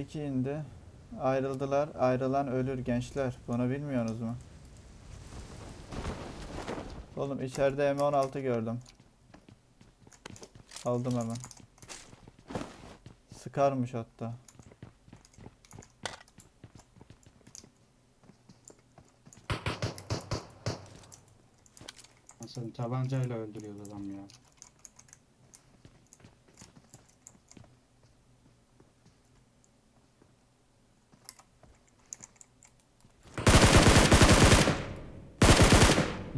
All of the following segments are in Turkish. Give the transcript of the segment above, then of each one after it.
2 indi. Ayrıldılar. Ayrılan ölür gençler. Bunu bilmiyorsunuz mu? Oğlum içeride M16 gördüm. Aldım hemen. Sıkarmış hatta. Nasıl tabancayla öldürüyor adam ya.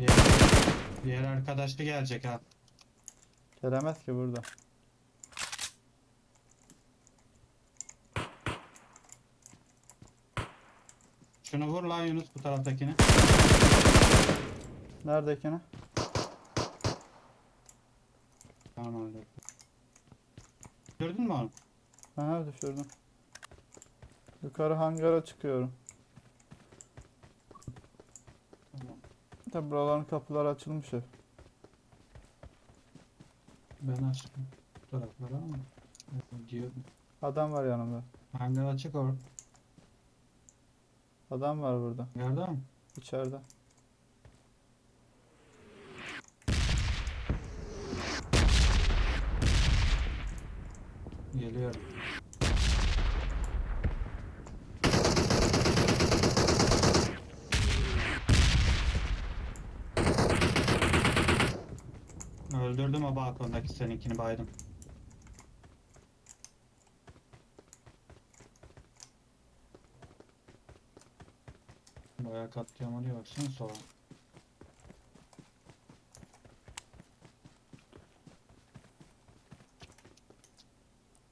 Diğer, diğer arkadaşlı gelecek ha. Gelemez ki burada. Şunu vur lan Yunus bu taraftakini. Neredekine? Tamam öyle. Gördün mü onu? Aha düşürdüm. Yukarı hangara çıkıyorum. Tamam. Tabi buraların kapıları açılmış hep. Ben açtım. Bu taraflara ama. Evet, Diyordum. Adam var yanımda. Hangar açık or. Adam var burada. Gördün mü? İçeride. Geliyorum. Öldürdüm o balkondaki seninkini baydım. Bayağı katliam oluyor baksana sola.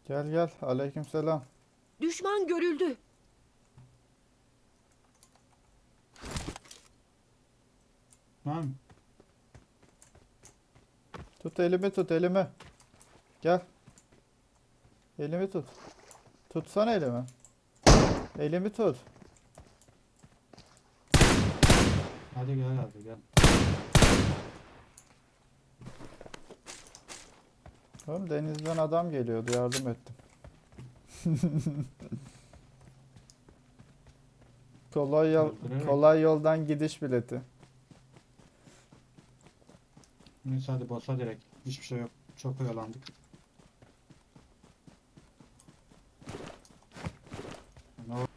Gel gel. Aleykümselam. Düşman görüldü. Tamam. Tut elimi tut elimi. Gel. Elimi tut. Tutsana elimi. Elimi tut. Hadi gel hadi gel. Oğlum denizden adam geliyordu yardım ettim. kolay yol, kolay yoldan gidiş bileti. Neyse hadi bossa direkt. Hiçbir şey yok. Çok oyalandık. Ne o-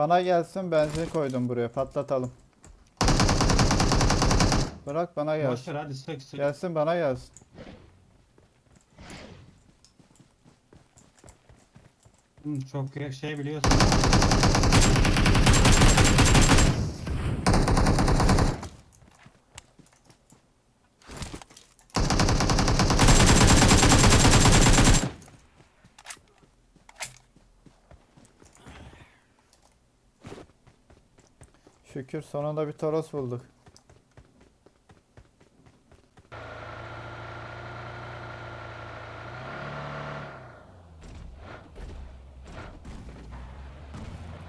Bana gelsin benzin koydum buraya patlatalım. Bırak bana gelsin. ver hadi sık sık. Gelsin bana gelsin. Hı, Çok şey biliyorsun. Şükür sonunda bir Toros bulduk.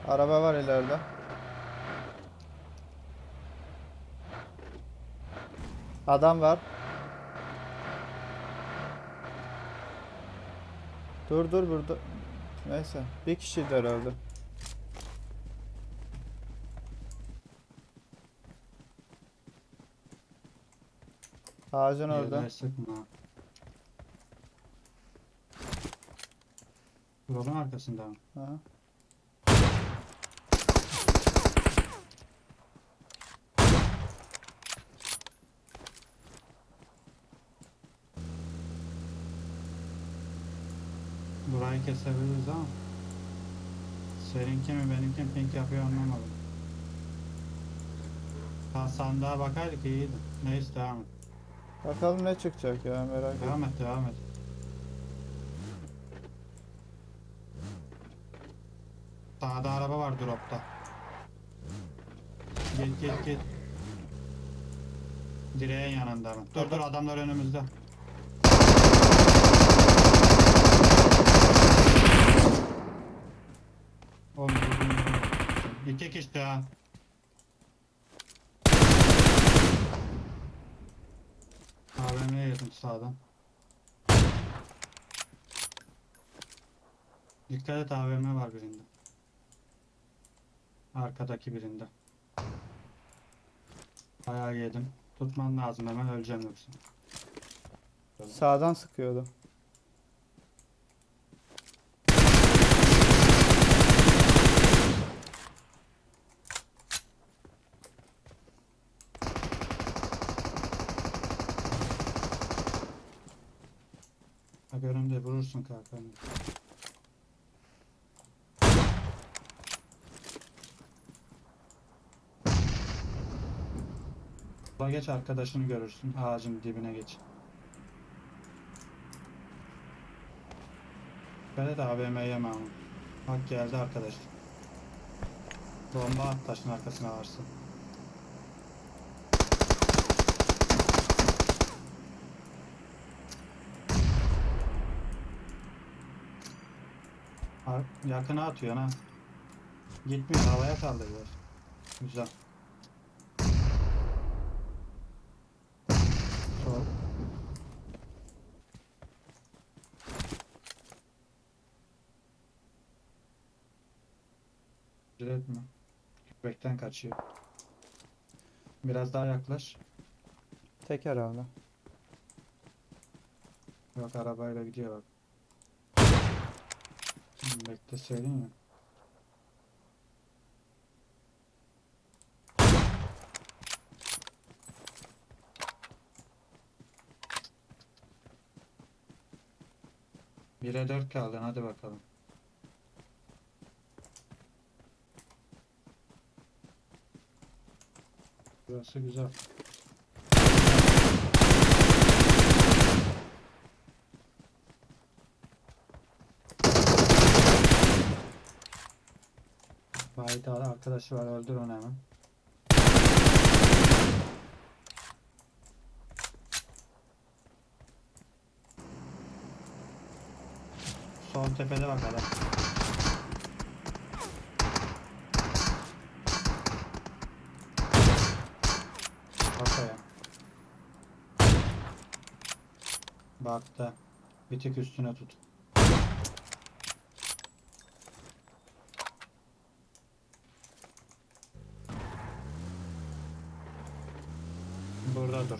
Araba var ileride. Adam var. Dur dur burada. Neyse. Bir kişiydi herhalde. Ağacın orada. Yerler sıkma. Arkasında mı? Aha. Burayı kesebiliriz ama. Seninki mi benimki mi pink yapıyor anlamadım. Ha sandığa bakaydık iyiydi. Neyse devam et. Bakalım ne çıkacak ya merak ettim. Devam et devam et. Sağda araba var dropta. Gel gel gel. Direğin yanında mı? Dur dur adamlar önümüzde. Oğlum. İki kişi ha. AVM yedim sağdan. Dikkat et AVM var birinde. Arkadaki birinde. Bayağı yedim. Tutman lazım hemen öleceğim yoksa. Sağdan sıkıyordu. Bak önümde vurursun kalkanı. Sola geç arkadaşını görürsün. Ağacın dibine geç. Dikkat et AVM yeme ama. Bak geldi arkadaş. Bomba at taşın arkasına varsın. Ar- Yakına atıyor ha. Gitmiyor havaya kaldırıyor. Güzel. Sol. Mi? Köpekten kaçıyor. Biraz daha yaklaş. Tek herhalde. Bak arabayla gidiyor bak. Bekle söyleyeyim mi? Bire dört kaldın hadi bakalım. Burası güzel. Abi arkadaşı var öldür onu hemen. Sol tepede bak adam. Kafaya. Baktı. Bir tık üstüne tut. Burada dur.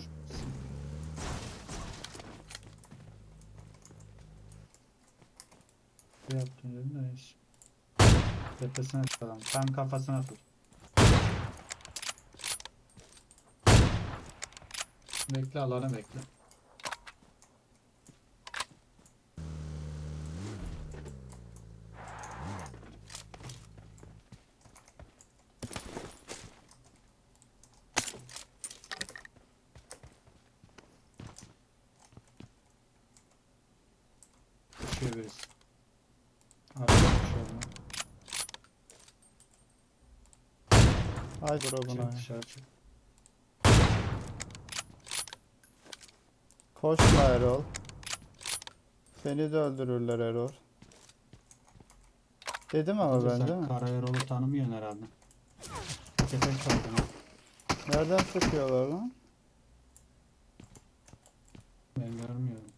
Ne yaptın dedim de neyse. Tepesine tutalım. Tam kafasına tut. Bekle alanı bekle. Düşüyor Ay grubuna. Çık dışarı çık. Koşma Erol. Seni de öldürürler Erol. Dedim ama ben değil mi? Karayolunu tanımıyorsun herhalde. Tepek kaldın ha. Nereden sıkıyorlar lan? Ben görmüyorum.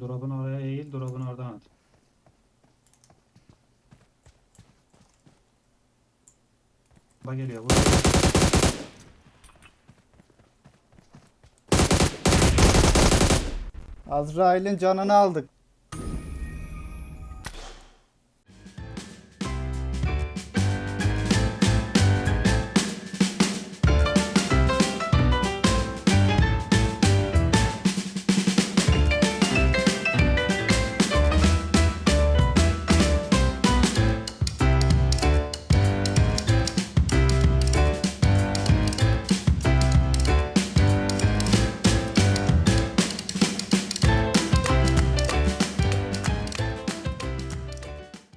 Drop'un oraya eğil, drop'un oradan at. Bak geliyor, vur. Azrail'in canını aldık.